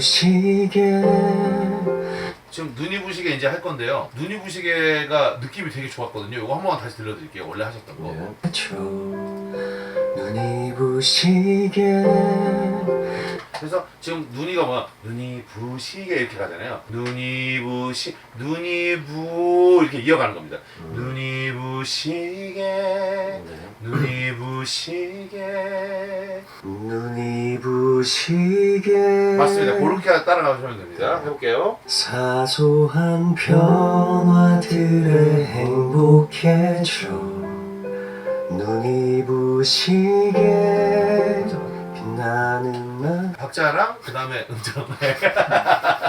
부시게 지금 눈이 부시게 이제 할 건데요. 눈이 부시게가 느낌이 되게 좋았거든요. 이거 한 번만 다시 들려드릴게요. 원래 하셨던 거. 줘 눈이 부시게 그래서 지금 눈이가 뭐야? 눈이 부시게 이렇게 가잖아요. 눈이 부시, 눈이 부 이렇게 이어가는 겁니다. 눈이 부시게, 네. 눈이 부시게. 눈이 부시게 맞습니다. 그렇게 따라가시면 됩니다. 해볼게요. 사소한 변화들에 행복해져 눈이 부시게 빛나는 날 박자랑 그 다음에 음정.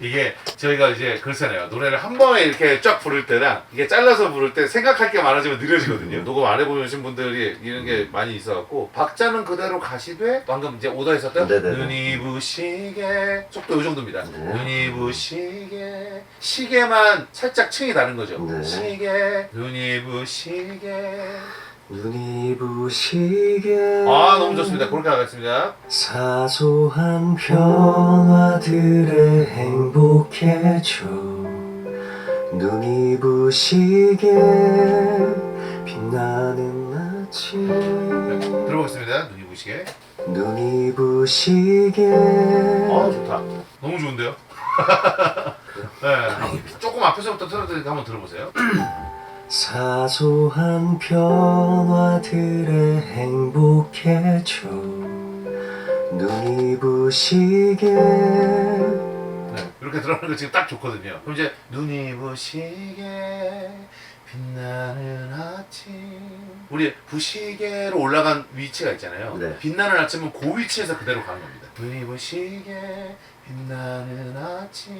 이게 저희가 이제 그렇잖아요. 노래를 한 번에 이렇게 쫙 부를 때랑 이게 잘라서 부를 때 생각할 게 많아지면 느려지거든요. 녹음 안 해보신 분들이 이런 게 많이 있어갖고 박자는 그대로 가시되 방금 이제 오더했었던 네네네. 눈이 부시게 속도 이 정도입니다. 네. 눈이 부시게 시계만 살짝 층이 다른 거죠. 네. 시계 눈이 부시게 눈이 부시게 아 너무 좋습니다. 그렇게 하겠습니다. 사소한 변화들에 행복해져 눈이 부시게 빛나는 아침 네, 들어보겠습니다. 눈이 부시게. 눈이 부시게 아 좋다. 너무 좋은데요? 네. 조금 앞에서부터 틀어드리니까 한번 들어보세요. 사소한 변화들에 행복해져 눈이 부시게 네. 이렇게 들어가는 거 지금 딱 좋거든요. 그럼 이제 눈이 부시게 빛나는 아침. 우리 부시게로 올라간 위치가 있잖아요. 네. 빛나는 아침은 그 위치에서 그대로 가는 겁니다. 눈이 부시게 빛나는 아침.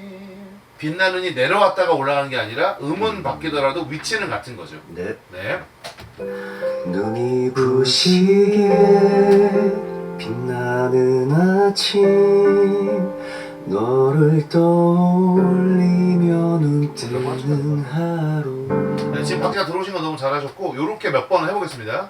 빛나는이 내려왔다가 올라가는 게 아니라 음은 바뀌더라도 위치는 같은 거죠. 네 네. 눈이 부시게 빛나는 아침 너를 떠올리며 눈 뜨는 하루 네, 지금 박자 들어오신 거 너무 잘하셨고 요렇게 몇 번 해보겠습니다.